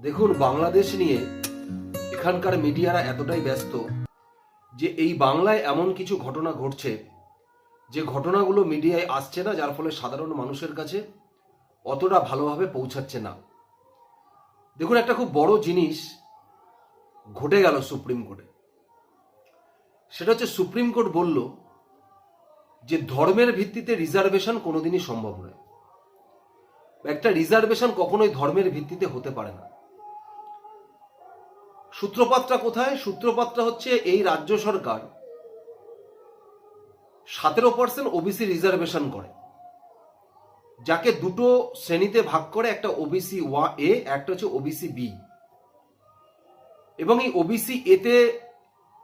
দেখুন, বাংলাদেশ নিয়ে এখানকার মিডিয়ারা এতটাই ব্যস্ত যে এই বাংলায় এমন কিছু ঘটনা ঘটছে, যে ঘটনাগুলো মিডিয়ায় আসছে না, যার ফলে সাধারণ মানুষের কাছে অতটা ভালোভাবে পৌঁছাচ্ছে না। দেখুন, একটা খুব বড় জিনিস ঘটে গেল সুপ্রিম কোর্টে। সেটা হচ্ছে, সুপ্রিম কোর্ট বলল যে ধর্মের ভিত্তিতে রিজার্ভেশন কোনোদিনই সম্ভব নয়। একটা রিজার্ভেশন কখনোই ধর্মের ভিত্তিতে হতে পারে না। সূত্রপাতটা কোথায়? সূত্রপাতটা হচ্ছে এই রাজ্য সরকার সতেরো পার্সেন্ট ওবিসি রিজার্ভেশন করে। যাকে দুটো শ্রেণীতে ভাগ করে, একটা ওবিসি ওয়া এ, একটা হচ্ছে ওবিসি বি। এবং এই ওবিসি এতে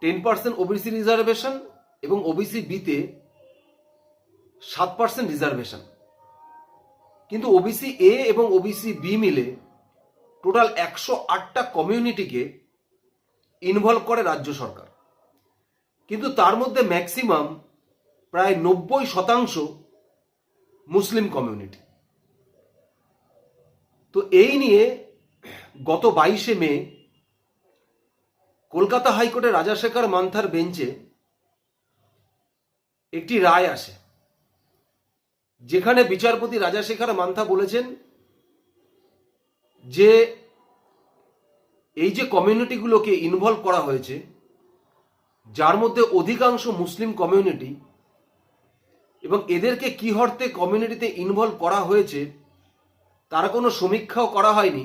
টেন পার্সেন্ট ওবিসি রিজার্ভেশন এবং ওবিসি বিতে সাত পার্সেন্ট রিজার্ভেশন। কিন্তু ওবিসি এ এবং ওবিসি বি মিলে টোটাল একশো আটটা কমিউনিটিকে ইনভলভ করে রাজ্য সরকার। কিন্তু তার মধ্যে ম্যাক্সিমাম প্রায় নব্বই শতাংশ মুসলিম কমিউনিটি তো এই নিয়ে গত বাইশে মে কলকাতা হাইকোর্টের রাজাশেখর মান্থার বেঞ্চে একটি রায় আসে, যেখানে বিচারপতি রাজাশেখর মান্থা বলেছেন যে এই যে কমিউনিটিগুলোকে ইনভলভ করা হয়েছে, যার মধ্যে অধিকাংশ মুসলিম কমিউনিটি এবং এদেরকে কি অর্থে কমিউনিটিতে ইনভলভ করা হয়েছে, তার কোনো সমীক্ষাও করা হয়নি।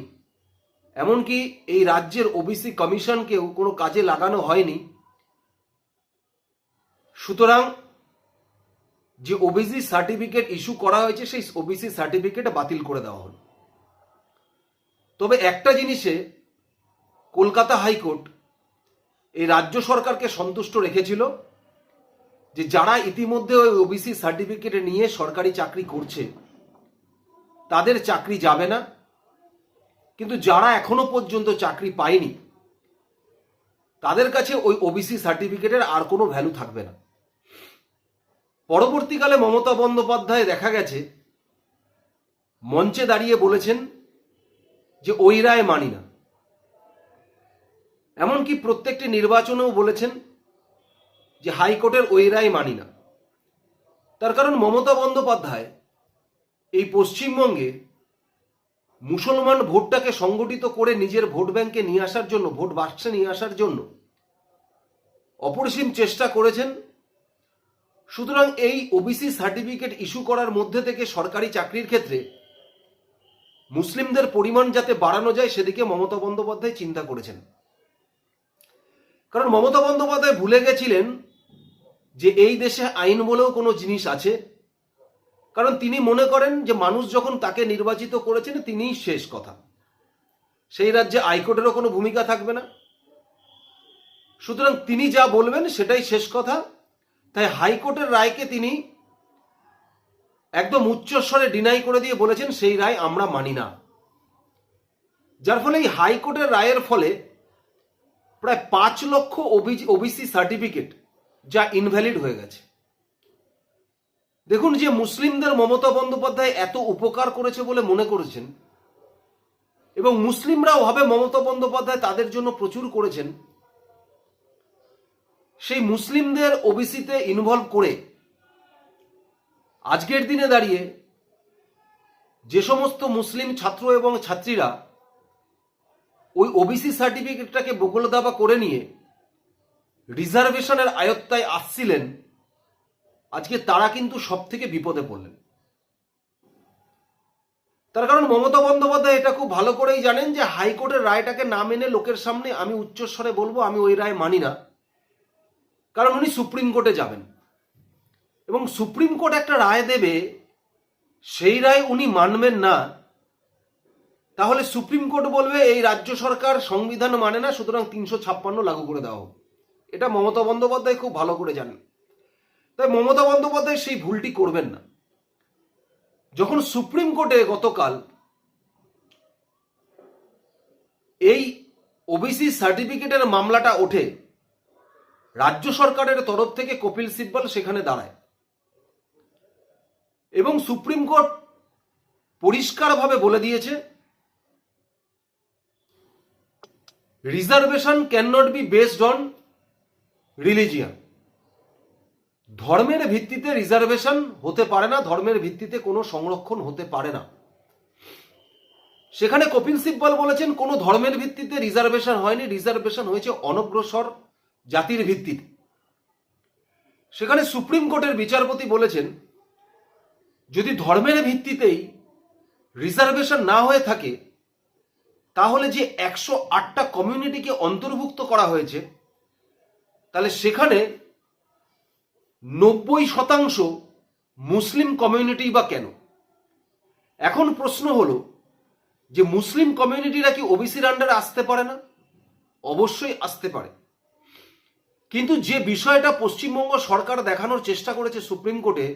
এমনকি এই রাজ্যের ওবিসি কমিশনকেও কোনো কাজে লাগানো হয়নি। সুতরাং যে ওবিসি সার্টিফিকেট ইস্যু করা হয়েছে, সেই ওবিসি সার্টিফিকেট বাতিল করে দেওয়া হলো। তবে একটা জিনিসে কলকাতা হাইকোর্ট এই রাজ্য সরকারকে সন্তুষ্ট রেখেছিল যে যারা ইতিমধ্যে ওই ওবিসি সার্টিফিকেট নিয়ে সরকারি চাকরি করছে, তাদের চাকরি যাবে না। কিন্তু যারা এখনও পর্যন্ত চাকরি পায়নি, তাদের কাছে ওই ওবিসি সার্টিফিকেটের আর কোনো ভ্যালু থাকবে না। পরবর্তীকালে মমতা বন্দ্যোপাধ্যায় দেখা গেছে, মঞ্চে দাঁড়িয়ে বলেছেন যে ওই রায় মানি না। এমনকি প্রত্যেকটি নির্বাচনেও বলেছেন যে হাইকোর্টের ওই রায় মানি না। তার কারণ মমতা বন্দ্যোপাধ্যায় এই পশ্চিমবঙ্গে মুসলমান ভোটটাকে সংগঠিত করে নিজের ভোট ব্যাংকে নিয়ে আসার জন্য, ভোট বাক্সে নিয়ে আসার জন্য অপরিসীম চেষ্টা করেছেন। সুতরাং এই ওবিসি সার্টিফিকেট ইস্যু করার মধ্যে থেকে সরকারি চাকরির ক্ষেত্রে মুসলিমদের পরিমাণ যাতে বাড়ানো যায়, সেদিকে মমতা বন্দ্যোপাধ্যায় চিন্তা করেছেন। কারণ মমতা বন্দ্যোপাধ্যায় ভুলে গেছিলেন যে এই দেশে আইন বলেও কোনো জিনিস আছে। কারণ তিনি মনে করেন যে মানুষ যখন তাকে নির্বাচিত করেছেন, তিনিই শেষ কথা। সেই রাজ্যে হাইকোর্টেরও কোনো ভূমিকা থাকবে না। সুতরাং তিনি যা বলবেন, সেটাই শেষ কথা। তাই হাইকোর্টের রায়কে তিনি একদম উচ্চস্বরে ডিনাই করে দিয়ে বলেছেন, সেই রায় আমরা মানি না। যার ফলে এই হাইকোর্টের রায়ের ফলে প্রায় পাঁচ লক্ষ ওবিসি সার্টিফিকেট যা ইনভ্যালিড হয়ে গেছে। দেখুন যে মুসলিমদের মমতা বন্দ্যোপাধ্যায় এত উপকার করেছে বলে মনে করেছেন, এবং মুসলিমরাও ভাবে মমতা বন্দ্যোপাধ্যায় তাদের জন্য প্রচুর করেছেন, সেই মুসলিমদের ওবিসিতে ইনভলভ করে আজকের দিনে দাঁড়িয়ে যে সমস্ত মুসলিম ছাত্র এবং ছাত্রীরা ওই ওবিসি সার্টিফিকেটটাকে বগল দাবা করে নিয়ে রিজার্ভেশনের আয়ত্তায় আসছিলেন, আজকে তারা কিন্তু সব থেকে বিপদে পড়লেন। তার কারণ মমতা বন্দ্যোপাধ্যায় এটা খুব ভালো করেই জানেন যে হাইকোর্টের রায়টাকে না মেনে লোকের সামনে আমি উচ্চস্বরে বলব, আমি ওই রায় মানি না। কারণ উনি সুপ্রিম কোর্টে যাবেন। এবং সুপ্রিম কোর্ট একটা রায় দেবে, সেই রায় উনি মানবেন না। তাহলে সুপ্রিম কোর্ট বলবে এই রাজ্য সরকার সংবিধান মানে না, সুতরাং তিনশো ছাপ্পান্ন লাগু করে দেওয়া হোক। এটা মমতা বন্দ্যোপাধ্যায় খুব ভালো করে জানেন। তাই মমতা বন্দ্যোপাধ্যায় সেই ভুলটি করবেন না। যখন সুপ্রিম কোর্টে গতকাল এই ওবিসি সার্টিফিকেটের মামলাটা ওঠে, রাজ্য সরকারের তরফ থেকে কপিল সিব্বল সেখানে দাঁড়ায়। এবং সুপ্রিম কোর্ট পরিষ্কারভাবে বলে দিয়েছে reservation can not be based on religion. ধর্মের ভিত্তিতে রিজার্ভেশন হতে পারে না, ধর্মের ভিত্তিতে কোনো সংরক্ষণ হতে পারে না। সেখানে কপিল সিব্বল বলেছেন, কোনো ধর্মের ভিত্তিতে রিজার্ভেশন হয়নি, রিজার্ভেশন হয়েছে অনগ্রসর জাতির ভিত্তিতে। সেখানে সুপ্রিম কোর্টের বিচারপতি বলেছেন, যদি ধর্মের ভিত্তিতেই রিজার্ভেশন না হয়ে থাকে তাহলে যে একশো আটটা কমিউনিটিকে অন্তর্ভুক্ত করা হয়েছে, তাহলে সেখানে নব্বই শতাংশ মুসলিম কমিউনিটি বা কেন? এখন প্রশ্ন হলো, যে মুসলিম কমিউনিটিরা কি ওবিসির আন্ডারে আসতে পারে না? অবশ্যই আসতে পারে। কিন্তু যে বিষয়টা পশ্চিমবঙ্গ সরকার দেখানোর চেষ্টা করেছে সুপ্রিম কোর্টে,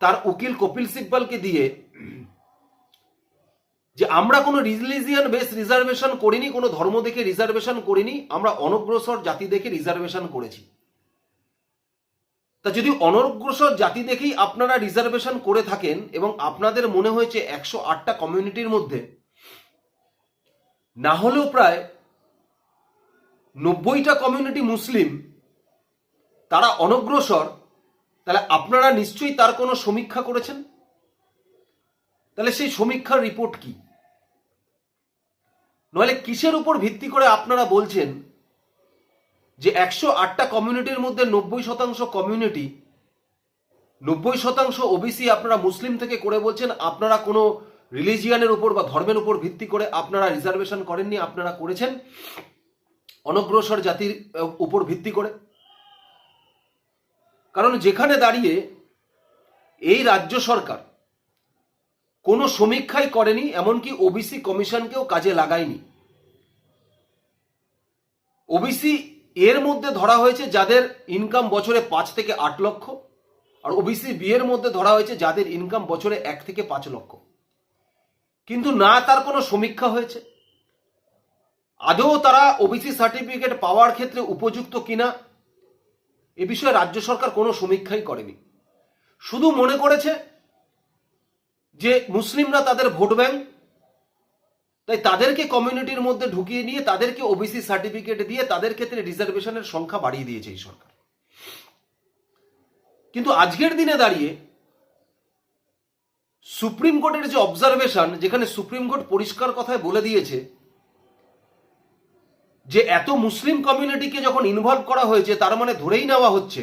তার উকিল কপিল সিব্বালকে দিয়ে যে আমরা কোনো রিলিজিয়ান বেস রিজার্ভেশন করিনি, কোনো ধর্ম দেখে রিজার্ভেশন করিনি, আমরা অনগ্রসর জাতি দেখে রিজার্ভেশন করেছি। তা যদি অনগ্রসর জাতি দেখেই আপনারা রিজার্ভেশন করে থাকেন এবং আপনাদের মনে হয়েছে একশো আটটা কমিউনিটির মধ্যে, না হলেও প্রায় নব্বইটা কমিউনিটি মুসলিম, তারা অনগ্রসর, তাহলে আপনারা নিশ্চয়ই তার কোনো সমীক্ষা করেছেন? তাহলে সেই সমীক্ষার রিপোর্ট কি? নইলে কিসের উপর ভিত্তি করে আপনারা বলছেন যে একশো আটটা কমিউনিটির মধ্যে নব্বই শতাংশ কমিউনিটি নব্বই শতাংশ ওবিসি আপনারা মুসলিম থেকে করে বলছেন, আপনারা কোনো রিলিজিয়ানের উপর বা ধর্মের উপর ভিত্তি করে আপনারা রিজার্ভেশন করেননি, আপনারা করেছেন? অনগ্রসর জাতির উপর ভিত্তি করে। কারণ যেখানে দাঁড়িয়ে এই রাজ্য সরকার কোনো সমীক্ষাই করেনি, এমনকি ওবিসি কমিশনকেও কাজে লাগায়নি। ওবিসি এর মধ্যে ধরা হয়েছে যাদের ইনকাম বছরে পাঁচ থেকে আট লক্ষ, আর ওবিসি বি এর মধ্যে ধরা হয়েছে যাদের ইনকাম বছরে এক থেকে পাঁচ লক্ষ। কিন্তু না তার কোনো সমীক্ষা হয়েছে। আদৌ তারা ওবিসি সার্টিফিকেট পাওয়ার ক্ষেত্রে উপযুক্ত কিনা, এ বিষয়ে রাজ্য সরকার কোনো সমীক্ষাই করেনি। শুধু মনে করেছে যে মুসলিমরা তাদের ভোট ব্যাংক, তাই তাদেরকে কমিউনিটির মধ্যে ঢুকিয়ে নিয়ে, তাদেরকে ওবিসি সার্টিফিকেট দিয়ে, তাদের ক্ষেত্রে রিজার্ভেশনের সংখ্যা বাড়িয়ে দিয়েছে এই সরকার। কিন্তু আজকের দিনে দাঁড়িয়ে সুপ্রিম কোর্টের যে অবজারভেশন যেখানে সুপ্রিম কোর্ট পরিষ্কার কথায় বলে দিয়েছে যে এত মুসলিম কমিউনিটিকে যখন ইনভলভ করা হয়েছে, তার মানে ধরেই নেওয়া হচ্ছে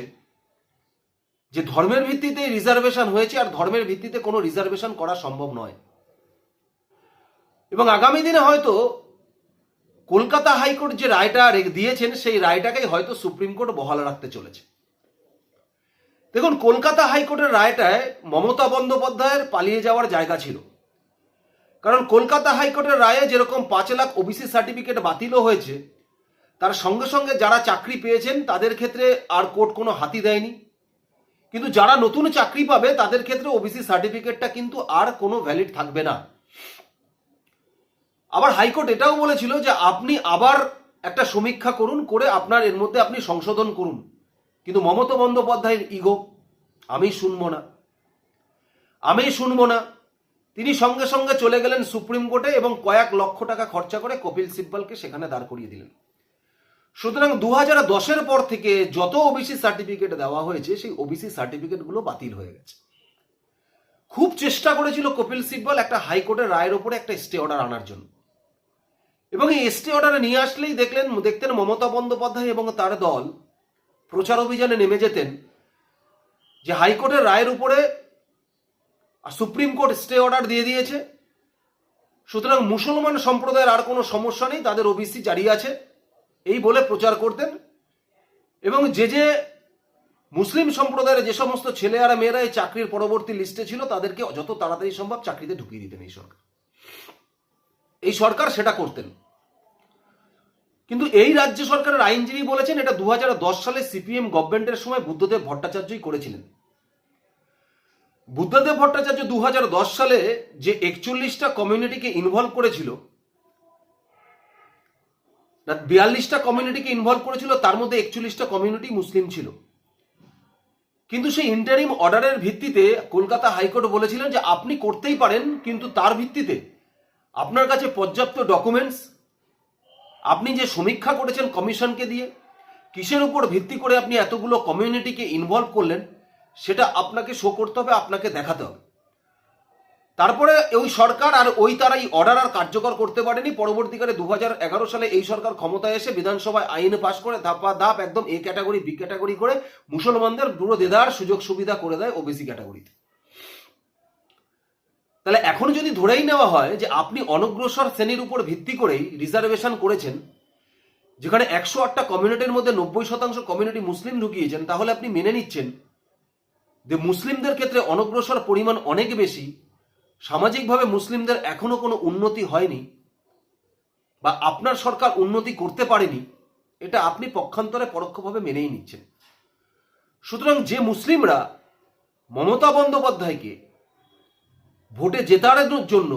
যে ধর্মের ভিত্তিতে রিজার্ভেশন হয়েছে আর ধর্মের ভিত্তিতে কোনো রিজার্ভেশন করা সম্ভব নয়। এবং আগামী দিনে হয়তো কলকাতা হাইকোর্ট যে রায়টা দিয়েছেন, সেই রায়টাকেই হয়তো সুপ্রিম কোর্ট বহাল রাখতে চলেছে। দেখুন, কলকাতা হাইকোর্টের রায়টায় মমতা বন্দ্যোপাধ্যায়ের পালিয়ে যাওয়ার জায়গা ছিল। কারণ কলকাতা হাইকোর্টের রায়ে যেরকম পাঁচ লাখ ওবিসি সার্টিফিকেট বাতিলও হয়েছে, তার সঙ্গে সঙ্গে যারা চাকরি পেয়েছেন, তাদের ক্ষেত্রে আর কোর্ট কোনো হাতি দেয়নি। কিন্তু যারা নতুন চাকরি পাবে, তাদের ক্ষেত্রে ওবিসি সার্টিফিকেটটা কিন্তু আর কোনো ভ্যালিড থাকবে না। আবার হাইকোর্ট এটাও বলেছিল যে আপনি আবার একটা সমীক্ষা করুন, করে আপনার এর মধ্যে আপনি সংশোধন করুন। কিন্তু মমতা বন্দ্যোপাধ্যায়ের ইগো আমি শুনব না। আমি শুনব না। তিনি সঙ্গে সঙ্গে চলে গেলেন সুপ্রিম কোর্টে এবং কয়েক লক্ষ টাকা খরচা করে কপিল সিব্বলকে সেখানে দাঁড় করিয়ে দিলেন। সুতরাং দু হাজার দশের পর থেকে যত ওবিসি সার্টিফিকেট দেওয়া হয়েছে, সেই ওবিসি সার্টিফিকেটগুলো বাতিল হয়ে গেছে। খুব চেষ্টা করেছিল কপিল সিব্বল একটা হাইকোর্টের রায়ের ওপরে একটা স্টে অর্ডার আনার জন্য। এবং এই স্টে অর্ডারে নিয়ে আসলেই দেখলেন, দেখতেন মমতা বন্দ্যোপাধ্যায় এবং তার দল প্রচার অভিযানে নেমে যেতেন, যে হাইকোর্টের রায়ের উপরে সুপ্রিম কোর্ট স্টে অর্ডার দিয়ে দিয়েছে। সুতরাং মুসলমান সম্প্রদায়ের আর কোনো সমস্যা নেই, তাদের ওবিসি জারি আছে। এই বলে প্রচার করতেন। এবং যে যে মুসলিম সম্প্রদায়ের যে সমস্ত ছেলে আর মেয়েরা এই চাকরির পরবর্তী লিস্টে ছিল, তাদেরকে যত তাড়াতাড়ি সম্ভব চাকরিতে ঢুকিয়ে দিতেন এই সরকার। এই সরকার সেটা করতেন। কিন্তু এই রাজ্য সরকারের আইনজীবী বলেছেন, এটা দু হাজার দশ সালে সিপিএম গভর্নমেন্টের সময় বুদ্ধদেব ভট্টাচার্যই করেছিলেন। বুদ্ধদেব ভট্টাচার্য দু হাজার দশ সালে যে একচল্লিশটা কমিউনিটিকে ইনভলভ করেছিল না, বিয়াল্লিশটা কমিউনিটিকে ইনভলভ করেছিল, তার মধ্যে একচল্লিশটা কমিউনিটি মুসলিম ছিল। কিন্তু সেই ইন্টারিম অর্ডারের ভিত্তিতে কলকাতা হাইকোর্ট বলেছিলেন যে, আপনি করতেই পারেন, কিন্তু তার ভিত্তিতে আপনার কাছে পর্যাপ্ত ডকুমেন্টস আপনি যে সমীক্ষা করেছেন কমিশনকে দিয়ে, কিসের উপর ভিত্তি করে আপনি এতগুলো কমিউনিটিকে ইনভলভ করলেন, সেটা আপনাকে শো করতে হবে, আপনাকে দেখাতে হবে। তারপরে ওই সরকার আর ওই তারা এই অর্ডার আর কার্যকর করতে পারেনি। পরবর্তীকালে দু সালে এই সরকার ক্ষমতায় এসে বিধানসভায় আইন পাশ করে ধাপা ধাপ একদম এ ক্যাটাগরি বি ক্যাটাগরি করে মুসলমানদের পুরো দেদার সুযোগ সুবিধা করে দেয় ওবিসি ক্যাটাগরিতে তাহলে এখন যদি ধরেই নেওয়া হয় যে আপনি অনগ্রসর শ্রেণির উপর ভিত্তি করেই রিজার্ভেশন করেছেন, যেখানে একশো আটটা কমিউনিটির মধ্যে নব্বই শতাংশ কমিউনিটি মুসলিম ঢুকিয়েছেন, তাহলে আপনি মেনে নিচ্ছেন যে মুসলিমদের ক্ষেত্রে অনগ্রসর পরিমাণ অনেক বেশি সামাজিকভাবে মুসলিমদের এখনও কোনো উন্নতি হয়নি বা আপনার সরকার উন্নতি করতে পারেনি, এটা আপনি পক্ষান্তরে পরোক্ষভাবে মেনেই নিচ্ছেন। সুতরাং যে মুসলিমরা মমতা বন্দ্যোপাধ্যায়কে ভোটে জেতানোর জন্য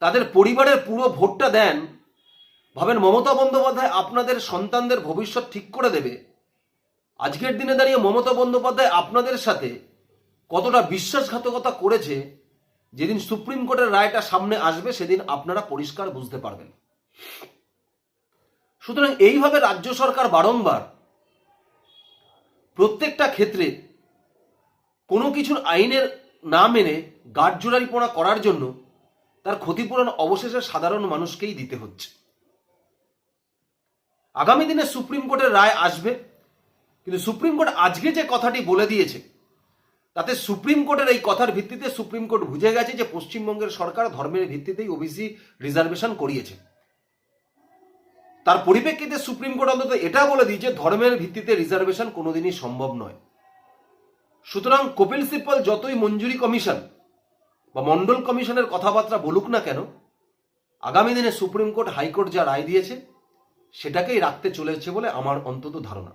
তাদের পরিবারের পুরো ভোটটা দেন, ভাবেন মমতা বন্দ্যোপাধ্যায় আপনাদের সন্তানদের ভবিষ্যৎ ঠিক করে দেবে, আজকের দিনে দাঁড়িয়ে মমতা বন্দ্যোপাধ্যায় আপনাদের সাথে কতটা বিশ্বাসঘাতকতা করেছে, যেদিন সুপ্রিম কোর্টের রায়টা সামনে আসবে, সেদিন আপনারা পরিষ্কার বুঝতে পারবেন। সুতরাং এইভাবে রাজ্য সরকার বারংবার প্রত্যেকটা ক্ষেত্রে কোনো কিছুর আইনের না মেনে গাঠজোড়ারিপোনা করার জন্য তার ক্ষতিপূরণ অবশেষে সাধারণ মানুষকেই দিতে হচ্ছে। আগামী দিনে সুপ্রিম কোর্টের রায় আসবে, কিন্তু সুপ্রিম কোর্ট আজকে যে কথাটি বলে দিয়েছে তাতে সুপ্রিম কোর্টের এই কথার ভিত্তিতে সুপ্রিম কোর্ট বুঝে গেছে যে পশ্চিমবঙ্গের সরকার ধর্মের ভিত্তিতেই ওবিসি রিজার্ভেশন করিয়েছে। তার পরিপ্রেক্ষিতে সুপ্রিম কোর্ট অন্তত এটা বলে দিয়েছে, ধর্মের ভিত্তিতে রিজার্ভেশন কোনোদিনই সম্ভব নয়। সুতরাং কপিল সিব্বল যতই মঞ্জুরি কমিশন বা মন্ডল কমিশনের কথাবার্তা বলুক না কেন, আগামী দিনে সুপ্রিম কোর্ট হাইকোর্ট যা রায় দিয়েছে, সেটাকেই রাখতে চলেছে বলে আমার অন্তত ধারণা।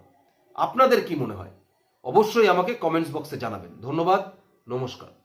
আপনাদের কি মনে হয়? অবশ্যই আমাকে কমেন্টস বক্সে জানাবেন। ধন্যবাদ নমস্কার।